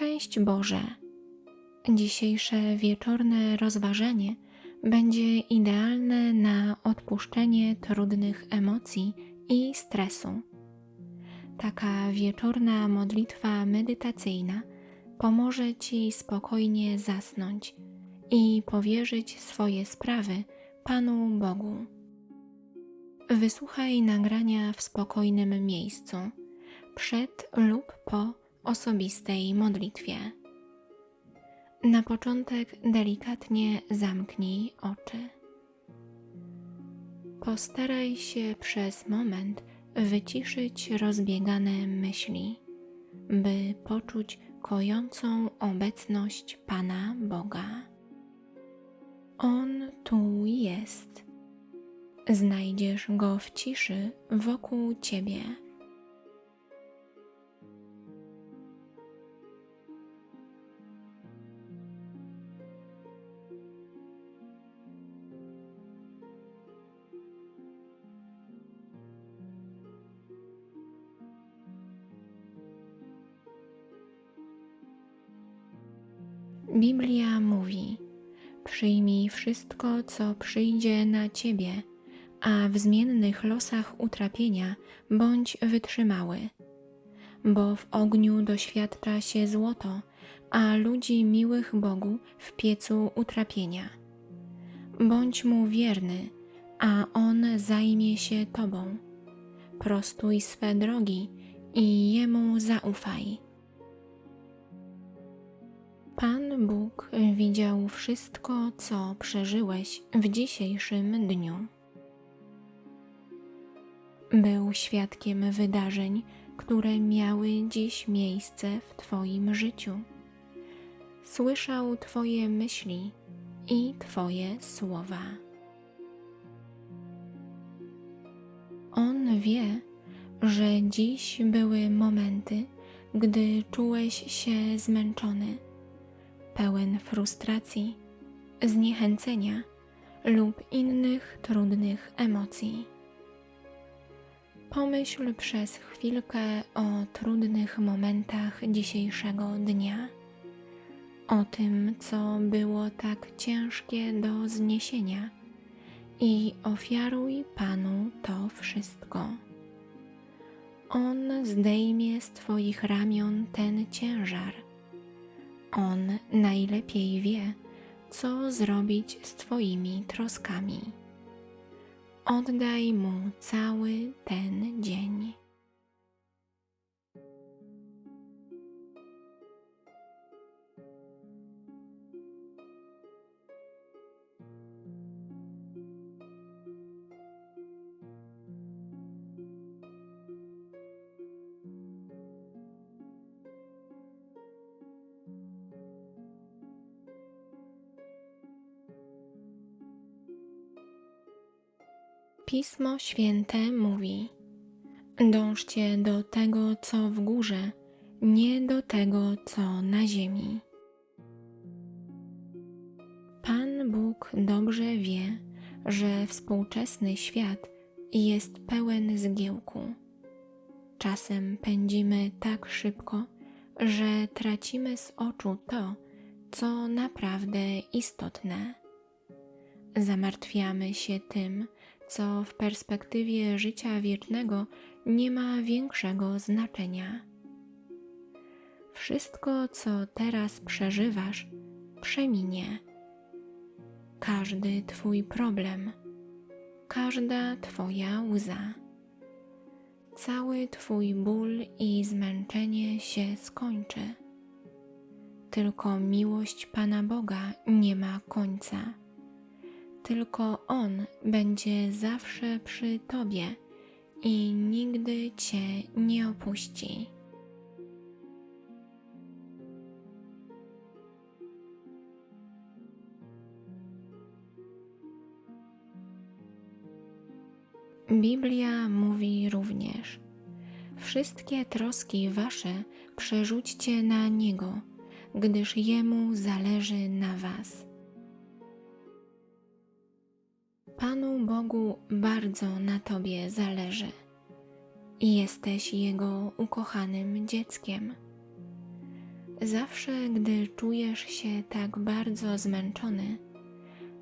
Szczęść Boże! Dzisiejsze wieczorne rozważanie będzie idealne na odpuszczenie trudnych emocji i stresu. Taka wieczorna modlitwa medytacyjna pomoże Ci spokojnie zasnąć i powierzyć swoje sprawy Panu Bogu. Wysłuchaj nagrania w spokojnym miejscu, przed lub po osobistej modlitwie. Na początek delikatnie zamknij oczy. Postaraj się przez moment wyciszyć rozbiegane myśli, by poczuć kojącą obecność Pana Boga. On tu jest. Znajdziesz go w ciszy wokół Ciebie. Biblia mówi: Przyjmij wszystko, co przyjdzie na ciebie, a w zmiennych losach utrapienia bądź wytrzymały. Bo w ogniu doświadcza się złoto, a ludzi miłych Bogu w piecu utrapienia. Bądź mu wierny, a on zajmie się tobą. Prostuj swe drogi i jemu zaufaj. Pan Bóg widział wszystko, co przeżyłeś w dzisiejszym dniu. Był świadkiem wydarzeń, które miały dziś miejsce w Twoim życiu. Słyszał Twoje myśli i Twoje słowa. On wie, że dziś były momenty, gdy czułeś się zmęczony pełen frustracji, zniechęcenia lub innych trudnych emocji. Pomyśl przez chwilkę o trudnych momentach dzisiejszego dnia, o tym, co było tak ciężkie do zniesienia i ofiaruj Panu to wszystko. On zdejmie z Twoich ramion ten ciężar on najlepiej wie, co zrobić z Twoimi troskami. Oddaj Mu cały ten dzień. Pismo Święte mówi: Dążcie do tego, co w górze, nie do tego, co na ziemi. Pan Bóg dobrze wie, że współczesny świat jest pełen zgiełku. Czasem pędzimy tak szybko, że tracimy z oczu to, co naprawdę istotne. Zamartwiamy się tym, co w perspektywie życia wiecznego nie ma większego znaczenia. Wszystko, co teraz przeżywasz, przeminie. Każdy Twój problem, każda Twoja łza, cały Twój ból i zmęczenie się skończy. Tylko miłość Pana Boga nie ma końca tylko On będzie zawsze przy Tobie i nigdy Cię nie opuści. Biblia mówi również: Wszystkie troski Wasze przerzućcie na Niego, gdyż Jemu zależy na Was. Panu Bogu bardzo na Tobie zależy i jesteś Jego ukochanym dzieckiem. Zawsze, gdy czujesz się tak bardzo zmęczony,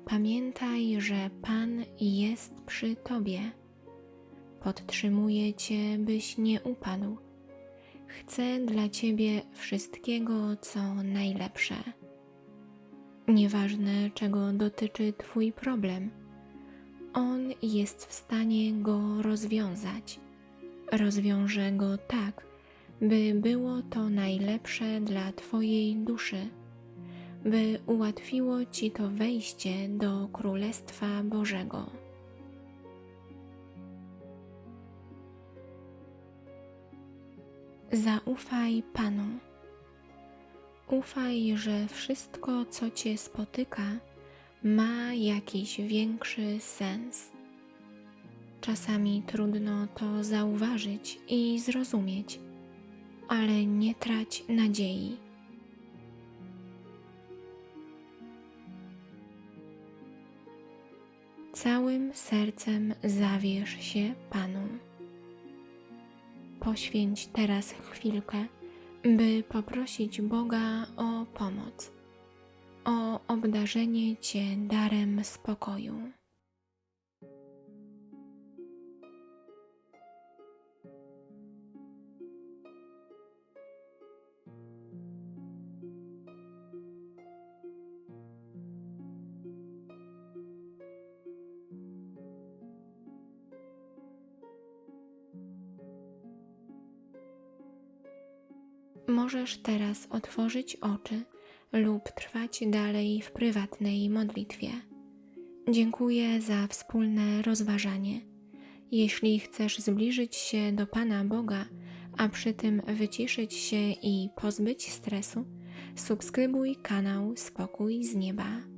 pamiętaj, że Pan jest przy Tobie. Podtrzymuje Cię, byś nie upadł. Chce dla Ciebie wszystkiego, co najlepsze. Nieważne, czego dotyczy Twój problem, On jest w stanie go rozwiązać. Rozwiąże go tak, by było to najlepsze dla Twojej duszy, by ułatwiło Ci to wejście do Królestwa Bożego. Zaufaj Panu. Ufaj, że wszystko, co Cię spotyka, ma jakiś większy sens. Czasami trudno to zauważyć i zrozumieć, ale nie trać nadziei. Całym sercem zawierz się Panu. Poświęć teraz chwilkę, by poprosić Boga o pomoc, o obdarzenie Cię darem spokoju. Możesz teraz otworzyć oczy lub trwać dalej w prywatnej modlitwie. Dziękuję za wspólne rozważanie. Jeśli chcesz zbliżyć się do Pana Boga, a przy tym wyciszyć się i pozbyć stresu, subskrybuj kanał Spokój z Nieba.